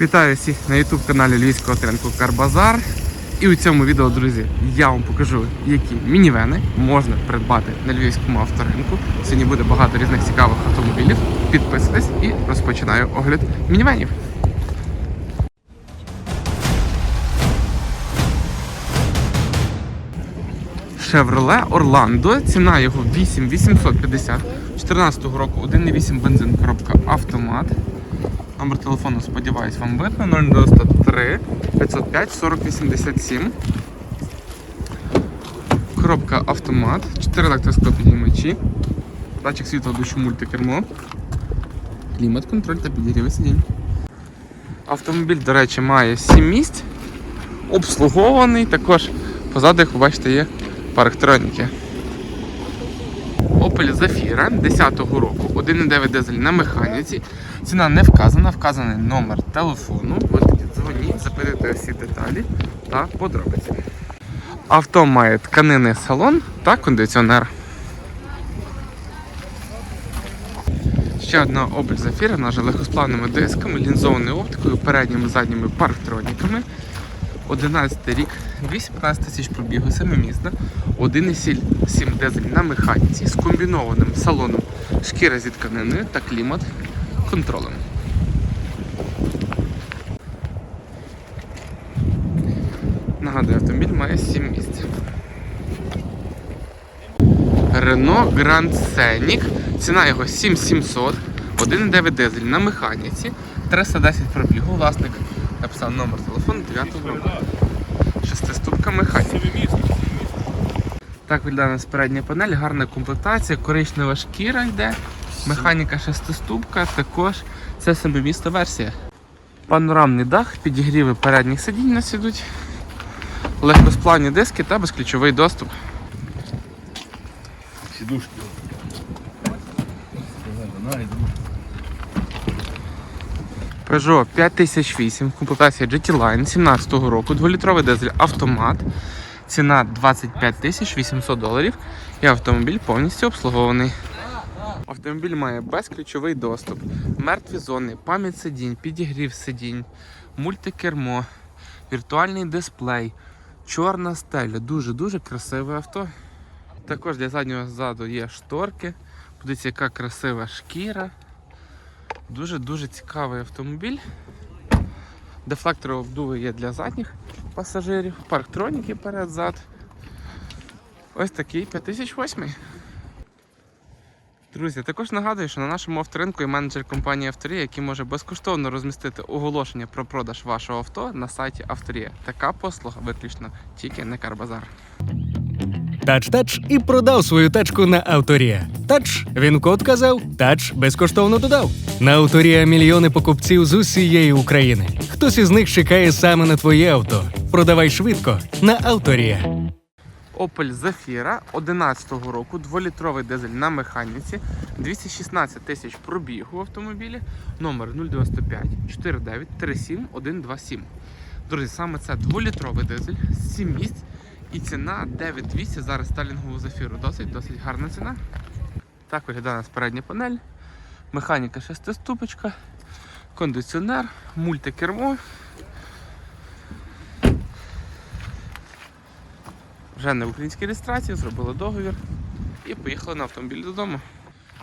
Вітаю всіх на YouTube каналі Львівського ринку Карбазар. І у цьому відео, друзі, я вам покажу, які мінівени можна придбати на львівському авторинку. Сьогодні буде багато різних цікавих автомобілів. Підписуйтесь і розпочинаю огляд мінівенів. Chevrolet Orlando, ціна його 8850, 14 року 1,8 бензин, коробка автомат. Номер телефону, сподіваюсь, вам видно 093 505 40 87. Коробка автомат, 4 електроскопіднімачі, датчик світла дощу мультикермо, клімат, контроль та підігріви сидінь. Автомобіль, до речі, має 7 місць, обслугований, також позаду, як ви бачите, є парктроніки. Opel Zafira 10-го року, 1,9 дизель на механіці. Ціна не вказана, вказаний номер телефону. Ви дзвоніть, запитуйте всі деталі та подробиці. Авто має тканинний салон та кондиціонер. Ще одна Opel Zafira, вже легкосплавними дисками, лінзованою оптикою, передніми задніми парктроніками. 11 рік, 215 тисяч пробігу, семимісна, 1,7 дизель на механіці з комбінованим салоном шкіра зі тканиною та клімат контролем. Нагадую, автомобіль має 7 місць. Renault Grand Scenic. Ціна його 7700, 1,9 дизель на механіці, 310 пробігу. Власник написав номер телефону 9 року. Шестиступка механіка. Так виглядає нас передня панель, гарна комплектація, коричнева шкіра йде, механіка шестиступка, також це семимісна версія. Панорамний дах, підігріви передніх сидінь нас ідуть, легкосплавні диски та безключовий доступ. Сидушки. Peugeot 5008, комплектація GT Line 17 року, 2-літровий дизель автомат. Ціна 25 тисяч 800 доларів і автомобіль повністю обслугований. Автомобіль має безключовий доступ, мертві зони, пам'ять сидінь, підігрів сидінь, мультикермо, віртуальний дисплей, чорна стеля. Дуже-дуже красиве авто. Також для заднього ззаду є шторки. Подивіться, яка красива шкіра. Дуже-дуже цікавий автомобіль. Дефлектори обдуви є для задніх пасажирів, парктроніки перед-зад. Ось такий 5008. Друзі, також нагадую, що на нашому авторинку є менеджер компанії Авторія, який може безкоштовно розмістити оголошення про продаж вашого авто на сайті Авторія. Така послуга виключно тільки на Карбазар. Тач-тач і продав свою тачку на Авторія. Тач, він код казав, тач безкоштовно додав. На Авторія мільйони покупців з усієї України. Хтось із них чекає саме на твоє авто. Продавай швидко на Авторія. Opel Zafira 11 року, 2-літровий дизель на механіці, 216 тисяч пробігу в автомобілі, номер 095 49 37 127. Друзі, саме це 2-літровий дизель, 7 місць і ціна 9200 зараз сталінгову Zafira. Досить, досить гарна ціна. Так виглядає у нас передня панель, механіка шестиступочка, кондиціонер, мультикермо. Вже на українській реєстрації, зробили договір і поїхали на автомобіль додому.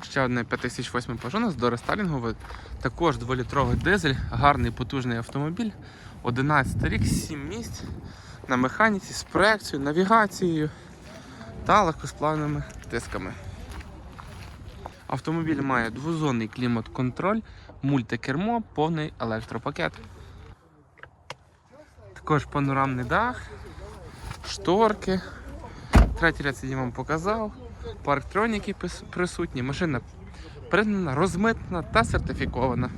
Ще одне 5008 Peugeot з дорестайлінговий, також 2-літровий дизель, гарний потужний автомобіль. 11 рік, 7 місць на механіці з проекцією, навігацією та легкосплавними дисками. Автомобіль має двозонний клімат-контроль, мультикермо, повний електропакет. Також панорамний дах, шторки. Третій ряд сидінь вам показав. Парктроніки присутні. Машина пригнана, розмитнена та сертифікована.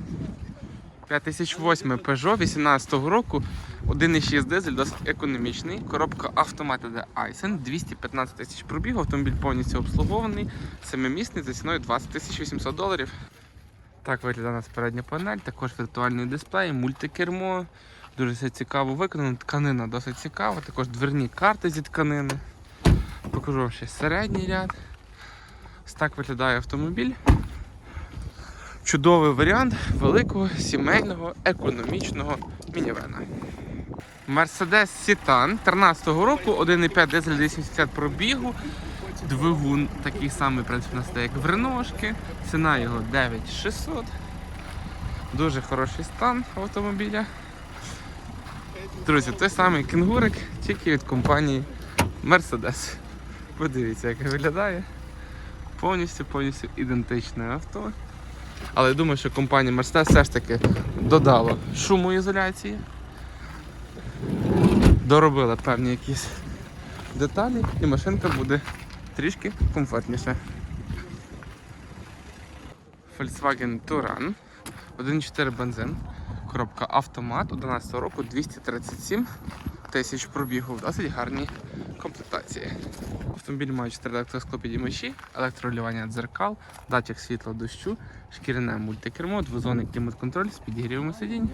5008 Peugeot 18 року, 1,6 дизель, досить економічний. Коробка автомата де Айсен, 215 тисяч пробігу, автомобіль повністю обслугований, семимісний за ціною 20 тисяч 800 доларів. Так виглядає у нас передня панель, також віртуальний дисплей, мультикермо. Дуже все цікаво виконано. Тканина досить цікава, також дверні карти зі тканини. Покажу вам ще середній ряд. Ось так виглядає автомобіль. Чудовий варіант великого сімейного економічного мінівена. Mercedes Citan 13-го року, 1,5 дизель 280 пробігу. Двигун такий самий, в принципі, у нас як в Реношки. Ціна його 9600. Дуже хороший стан автомобіля. Друзі, той самий кенгурик, тільки від компанії Mercedes. Подивіться, як виглядає. Повністю повністю ідентичне авто. Але я думаю, що компанія Mercedes все ж таки додала шумоізоляції. Доробила певні якісь деталі і машинка буде трішки комфортніша. Volkswagen Touran 1.4 бензин. Коробка автомат 11 року 237 тисяч пробігу досить гарній комплектації. Автомобіль має 4 електросклопідіймачі, електролювання дзеркал, датчик світла дощу, шкіряне мультикермо, двозонний клімат-контроль з підігрівом сидінь.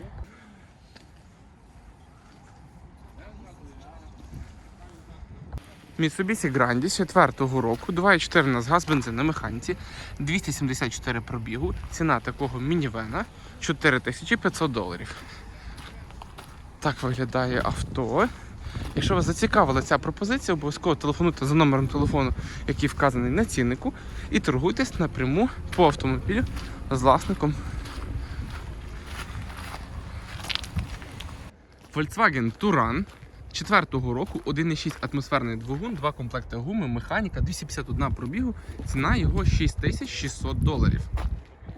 Mitsubishi Grandis 4 року, 2,4 на газ, бензин на механіці, 274 пробігу, ціна такого мінівена 4500 доларів. Так виглядає авто. Якщо вас зацікавила ця пропозиція, обов'язково телефонуйте за номером телефону, який вказаний на ціннику, і торгуйтесь напряму по автомобілю з власником. Volkswagen Touran 4-го року 1,6 атмосферний двигун, два комплекти гуми, механіка, 251 пробігу, ціна його 6600 доларів.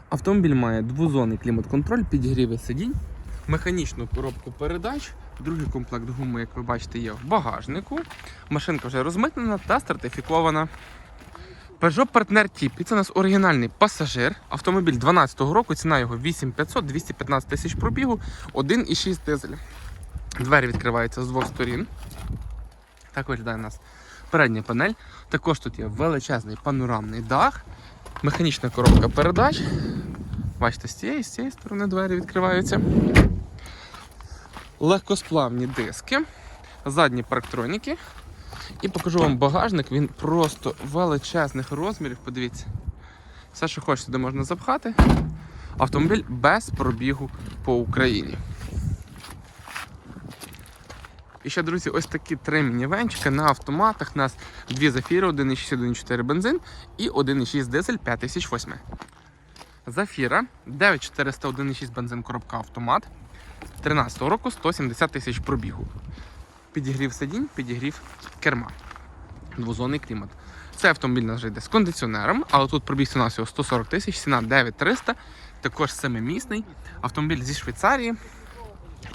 Автомобіль має двозонний клімат-контроль, підігріви сидінь, механічну коробку передач, другий комплект гуми, як ви бачите, є в багажнику. Машинка вже розмитнена та сертифікована. Peugeot Partner Tipi, це у нас оригінальний пасажир. Автомобіль 12-го року, ціна його 8500, 215 тисяч пробігу, 1,6 дизель. Двері відкриваються з двох сторін. Так виглядає у нас передня панель. Також тут є величезний панорамний дах, механічна коробка передач. Бачите, з цієї, з цієї сторони двері відкриваються. Легкосплавні диски, задні парктроніки. І покажу вам багажник, він просто величезних розмірів. Подивіться. Все, що хочете, де можна запхати. Автомобіль без пробігу по Україні. І ще, друзі, ось такі три мінівенчики на автоматах. У нас дві зафіри, 1,6, 1,4 бензин і 1,6 дизель 5008. Зафіра 9400 1,6 бензин коробка автомат. 13 року 170 тисяч пробігу. Підігрів сидінь, підігрів керма. Двозонний клімат. Цей автомобіль нас йде з кондиціонером, але тут пробіг у нас його 140 тисяч, ціна 9300, також семимісний. Автомобіль зі Швейцарії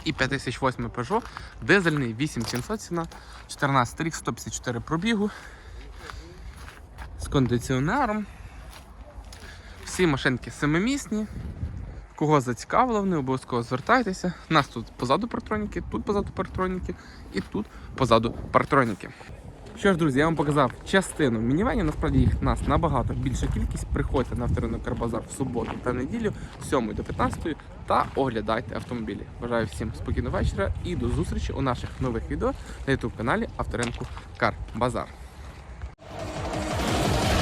і 5008 Peugeot, дизельний 8700 ціна, 14 рік, 154 пробігу. З кондиціонером. Всі машинки семимісні. Кого зацікавило, вони обов'язково звертайтеся. Нас тут позаду партроніки, тут позаду партроніки і тут позаду партроніки. Що ж, друзі, я вам показав частину мінівенів. Насправді їх нас набагато більша кількість. Приходьте на авторинок Карбазар в суботу та неділю з 7 до 15 та оглядайте автомобілі. Бажаю всім спокійного вечора і до зустрічі у наших нових відео на youtube каналі Авторинку Карбазар.